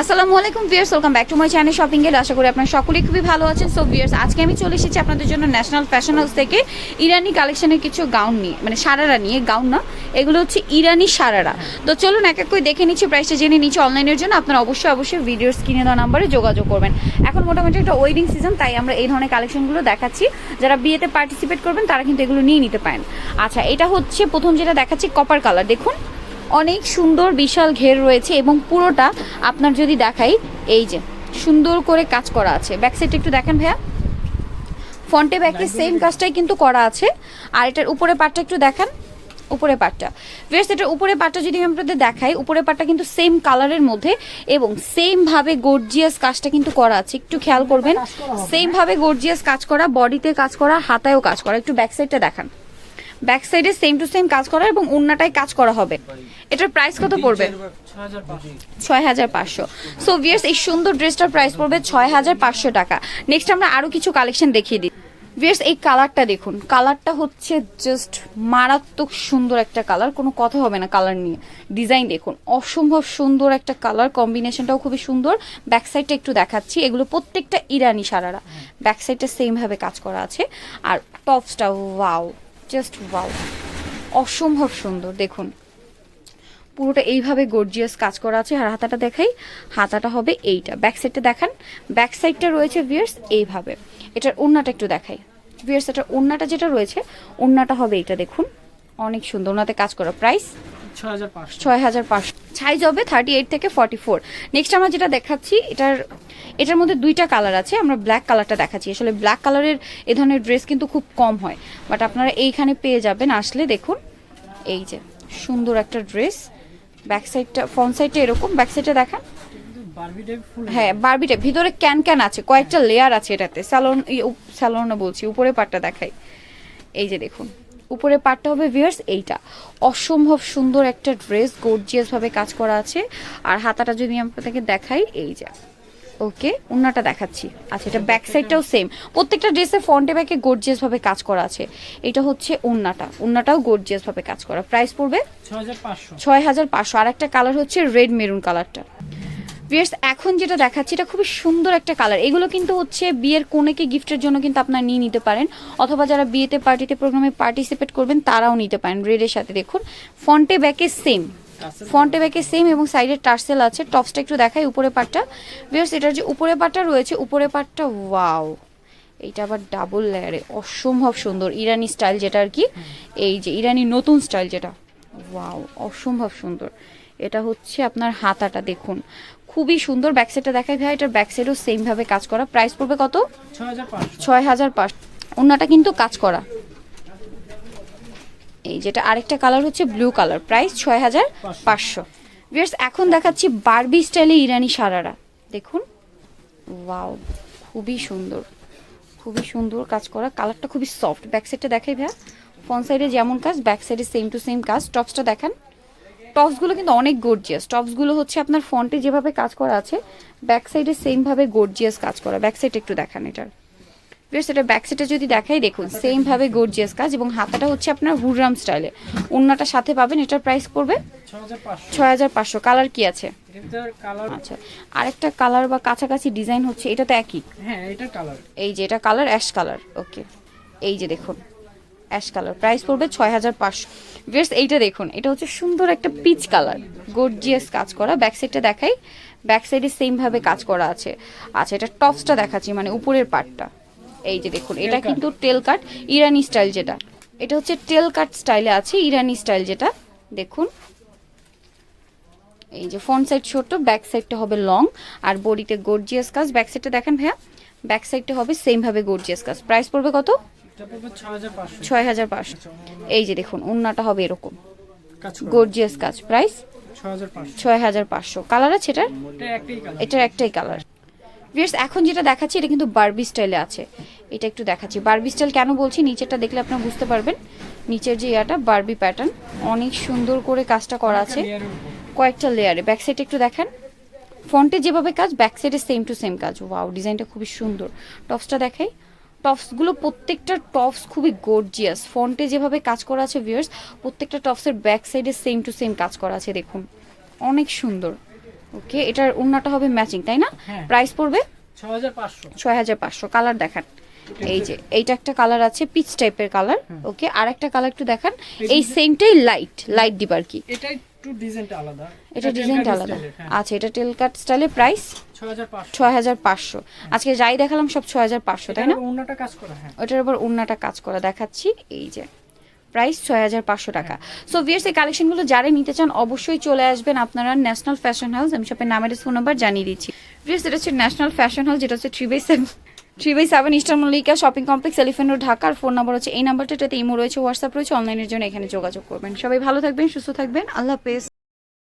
আসসালামু আলাইকুম viewers welcome back to my channel shopping এর। আশা করি আপনারা সকলেই খুবই ভালো আছেন। সো ভিয়ার্স আজকে আমি চলে এসেছি আপনাদের জন্য ন্যাশনাল ফ্যাশন হাউস থেকে ইরানি কালেকশনের কিছু গাউন নিয়ে মানে সারারা নিয়ে, গাউন না, এগুলো হচ্ছে ইরানি সারারা। তো চলুন এক এক করে দেখে নিচ্ছি, প্রাইসটা জেনে নিচ্ছি অনলাইনের জন্য। আপনারা অবশ্যই অবশ্যই ভিডিওর স্ক্রিনে দেওয়া নাম্বারে যোগাযোগ করবেন। এখন মোটামুটি একটা ওয়েডিং সিজন তাই আমরা এই ধরনের কালেকশনগুলো দেখাচ্ছি। যারা বিয়েতে পার্টিসিপেট করবেন, তারা কিন্তু এগুলো নিয়ে নিতে পারেন। আচ্ছা এটা হচ্ছে প্রথম যেটা দেখাচ্ছি কপার কালার দেখুন অনেক সুন্দর বিশাল ঘের রয়েছে এবং পুরোটা আপনার যদি দেখাই এই যে সুন্দর করে কাজ করা আছে। ব্যাক সাইডটা একটু দেখেন ভাইয়া। ফ্রন্টে ব্যাকে সেম কাজটাই কিন্তু করা আছে। আর এটার উপরে পাটটা একটু দেখান। উপরে পাটটা বেশ এটার উপরে পাটটা যদি আমি আপনাদের দেখাই উপরে পাটটা কিন্তু সেম কালারের মধ্যে এবং সেম ভাবে গর্জিয়াস কাজটা কিন্তু করা আছে। একটু খেয়াল করবেন। সেম ভাবে গর্জিয়াস কাজ করা বডিতে কাজ করা হাতায়ও কাজ করা। একটু ব্যাক সাইডটা দেখান। ব্যাক সাইডে সেম টু সেম কাজ করা এবং অন্যটাই কাজ করা হবে। এটার প্রাইস কত পড়বে? ছয় হাজার পাঁচশো। সো ভিয়ার্স এই সুন্দর ড্রেসটার প্রাইস পড়বে ছয় হাজার পাঁচশো টাকা। নেক্সট আমরা আরও কিছু কালেকশন দেখিয়ে দিই। ভিয়ার্স এই কালারটা দেখুন। কালারটা হচ্ছে জাস্ট মারাত্মক সুন্দর একটা কালার কোনো কথা হবে না কালার নিয়ে। ডিজাইন দেখুন। অসম্ভব সুন্দর একটা কালার কম্বিনেশনটাও খুবই সুন্দর। ব্যাক সাইডটা একটু দেখাচ্ছি। এগুলো প্রত্যেকটা ইরানি সারারা ব্যাক সাইডটা সেমভাবে কাজ করা আছে। আর টপসটা ওয়াও জাস্ট ওয়াও অসম্ভব সুন্দর, দেখুন। পুরোটা এইভাবে গর্জিয়াস কাজ করা আছে। আর হাতাটা দেখাই, হাতাটা হবে এইটা। ব্যাক সাইডটা দেখান। ব্যাক সাইডটা রয়েছে ভিয়ার্স এইভাবে। এটার ওড়নাটা একটু দেখাই। ভিয়ার্স এটার ওড়নাটা যেটা রয়েছে, ওড়নাটা হবে এইটা, দেখুন। অনেক সুন্দর ওনাতে কাজ করা। প্রাইস ছয় হাজার পাঁচশো। সাইজ হবে থার্টি এইট থেকে ফর্টি ফোর নেক্সট আমরা যেটা দেখাচ্ছি এটার এটার মধ্যে দুইটা কালার আছে আমরা ব্ল্যাক কালারটা দেখাচ্ছি। আসলে ব্ল্যাক কালারের এ ধরনের ড্রেস কিন্তু খুব কম হয়। বাট আপনারা এইখানে পেয়ে যাবেন আসলে দেখুন এই যে সুন্দর একটা ড্রেস ব্যাক সাইডটা ফ্রন্ট সাইডটা এরকম ব্যাক সাইডটা দেখান। হ্যাঁ বারবিটা ভিতরে ক্যান ক্যান আছে কয়েকটা লেয়ার আছে এটাতে। স্যালন স্যালন বলছি উপরে পাটটা দেখাই। এই যে দেখুন। উপরে পাটটা হবে ভিয়ার্স এইটা। অসম্ভব সুন্দর একটা ড্রেস গর্জিয়াস ভাবে কাজ করা আছে। আর হাতাটা যদি আমি আপনাকে দেখাই এই যে। ওকে ওন্নাটা দেখাচ্ছি। আচ্ছা এটা ব্যাক সাইডটাও সেম প্রত্যেকটা ড্রেসে ফ্রন্টে ব্যাকে গর্জিয়াস ভাবে কাজ করা আছে। এটা হচ্ছে ওন্নাটা। ওন্নাটাও গর্জিয়াস ভাবে কাজ করা। প্রাইস পড়বে ছয় হাজার পাঁচশো। আর একটা কালার হচ্ছে রেড মেরুন কালারটা ভিয়ার্স এখন যেটা দেখাচ্ছি এটা খুবই সুন্দর একটা কালার এগুলো কিন্তু হচ্ছে বিয়ের কোনেকে গিফটের জন্য কিন্তু আপনারা নিয়ে নিতে পারেন। অথবা যারা বিয়েতে পার্টিতে প্রোগ্রামে পার্টিসিপেট করবেন তারাও নিতে পারেন। রেডের সাথে দেখুন ফ্রন্টে ব্যাকে সেম ফ্রন্টে ব্যাকে সেম এবং সাইডে টার্সেল আছে। টপসটা একটু দেখাই উপরে পাটটা ভিয়ার্স এটার যে উপরে পাটটা রয়েছে উপরে পাটটা ওয়াও এইটা আবার ডাবল লেয়ারে অসম্ভব সুন্দর। ইরানি স্টাইল যেটা আর কি এই যে ইরানি নতুন স্টাইল যেটা। ওয়াও অসম্ভব সুন্দর। এটা হচ্ছে আপনার হাতাটা দেখুন। খুবই সুন্দর ব্যাক সাইডটা দেখাই ভাই এটার ব্যাক সাইডও সেম ভাবে কাজ করা। প্রাইস পড়বে কত? ছয় হাজার পাঁচ ওনাটা কিন্তু কাজ করা। এই যেটা আরেকটা কালার হচ্ছে ব্লু কালার প্রাইস ছয় হাজার পাঁচশো। ভিয়ার্স এখন দেখাচ্ছি বারবি স্টাইলে ইরানি সারারা। দেখুন। ওয়াও খুবই সুন্দর। খুবই সুন্দর কাজ করা। কালারটা খুবই সফট ব্যাক সাইডটা দেখাই ভাইয়া। ফ্রন্ট সাইডে যেমন কাজ ব্যাক সাইডে সেম টু সেম কাজ। টপসটা দেখান। টপসগুলো কিন্তু অনেক গর্জিয়াস টপসগুলো হচ্ছে আপনার ফ্রন্টে যেভাবে কাজ করা আছে ব্যাক সাইডে সেমভাবে গর্জিয়াস কাজ করা। ব্যাক সাইড একটু দেখান এটার। বেশ এটা ব্যাক সাইডে যদি দেখাই দেখুন সেম ভাবে গর্জিয়াস কাজ এবং হাতাটা হচ্ছে আপনার হুররাম স্টাইলে অন্যটা সাথে পাবেন এটার প্রাইস পড়বে ছয় হাজার পাঁচশো। কালার কি আছে? কালার আচ্ছা আরেকটা কালার বা কাছাকাছি ডিজাইন হচ্ছে এটা তো একই। হ্যাঁ এটা কালার এই যে এটা কালার অ্যাশ কালার ওকে এই যে দেখুন। Ash colour. প্রাইস পড়বে ছয় হাজার পাঁচশো। বেশ এইটা দেখুন এটা হচ্ছে সুন্দর একটা পিচ কালার। গর্জিয়াস কাজ করা। ব্যাক সাইডটা দেখাই। ব্যাক সাইডে সেমভাবে কাজ করা আছে। আচ্ছা এটা টপসটা দেখাচ্ছি মানে উপরের পার্টটা। এই যে দেখুন এটা কিন্তু টেল কাট ইরানি স্টাইল যেটা। এটা হচ্ছে টেল কাট স্টাইলে আছে ইরানি স্টাইল যেটা। দেখুন। এই যে ফ্রন্ট সাইড ছোট ব্যাক সাইডটা হবে লং আর বডিতে গর্জিয়াস কাজ। ব্যাক সাইডটা দেখেন ভাইয়া। ব্যাক সাইডটা হবে সেম ভাবে গর্জিয়াস কাজ। প্রাইস পড়বে কত? ছয় হাজার পাঁচশো। পাঁচশো। এই যে দেখুন ওন্নাটা হবে এরকম। গর্জিয়াস কাজ। প্রাইস ছয় হাজার পাঁচশো। কালার আছে এটার? এটার একটাই কালার ভিয়ার্স এখন যেটা দেখাচ্ছি এটা কিন্তু বারবি স্টাইলে আছে। এটা একটু দেখাচ্ছি। বারবি স্টাইল কেন বলছি? নিচেরটা দেখলে আপনারা বুঝতে পারবেন। নিচের যে ইয়াটা বারবি প্যাটার্ন অনেক সুন্দর করে কাজটা করা আছে। কয়েকটা লেয়ারে ব্যাক সাইড একটু দেখেন। ফ্রন্টে যেভাবে কাজ ব্যাক সাইডে সেম টু সেম কাজ। ওয়াও ডিজাইনটা খুবই সুন্দর। টপসটা দেখাই। টপসগুলো প্রত্যেকটা টপস খুবই গর্জিয়াস ফ্রন্টে যেভাবে কাজ করা আছে ভিউয়ার্স প্রত্যেকটা টপসের ব্যাক সাইডে সেম টু সেম কাজ করা আছে দেখুন। অনেক সুন্দর। ওকে এটার উন্নাটা হবে ম্যাচিং তাই না? হ্যাঁ। প্রাইস পড়বে? ছ হাজার পাঁচশো। ছয় হাজার পাঁচশো কালার দেখান। এই যে এইটা একটা কালার আছে পিচ টাইপের কালার ওকে আর একটা কালার একটু দেখান। এই সেমটাই লাইট লাইট দিব আর কি। এটা একটু ডিজাইনটা আলাদা। এটা ডিজাইনটা আলাদা। হ্যাঁ। আচ্ছা এটা টেল কাট স্টাইলে প্রাইস ছ হাজার পাঁচশো। ছয় হাজার পাঁচশো। আজকে যাই দেখালাম সব ছয় হাজার পাঁচশো তাই না? অন্যটা কাজ করা হ্যাঁ। ওটার উপর উন্নাটা কাজ করা। দেখাচ্ছি এই যে। প্রাইস ছয় হাজার পাঁচশো টাকা। সো ভিয়ার্স এই কালেকশনগুলো যারা নিতে চান অবশ্যই চলে আসবেন আপনারা ন্যাশনাল ফ্যাশন হাউস আমি শপের নামের ফোন নাম্বার জানিয়ে দিচ্ছি। ভিয়ার্স এটা হচ্ছে ন্যাশনাল ফ্যাশন হাউস যেটা হচ্ছে three by seven three by seven Eastern Mallika Shopping Complex, Elephant Road ঢাকার ফোন নাম্বার হচ্ছে এই নাম্বারটা এটাতে ইমো রয়েছে, হোয়াটসঅ্যাপ রয়েছে, অনলাইনের জন্য এখানে যোগাযোগ করবেন। সবাই ভালো থাকবেন, সুস্থ থাকবেন। আল্লাহ হাফেজ।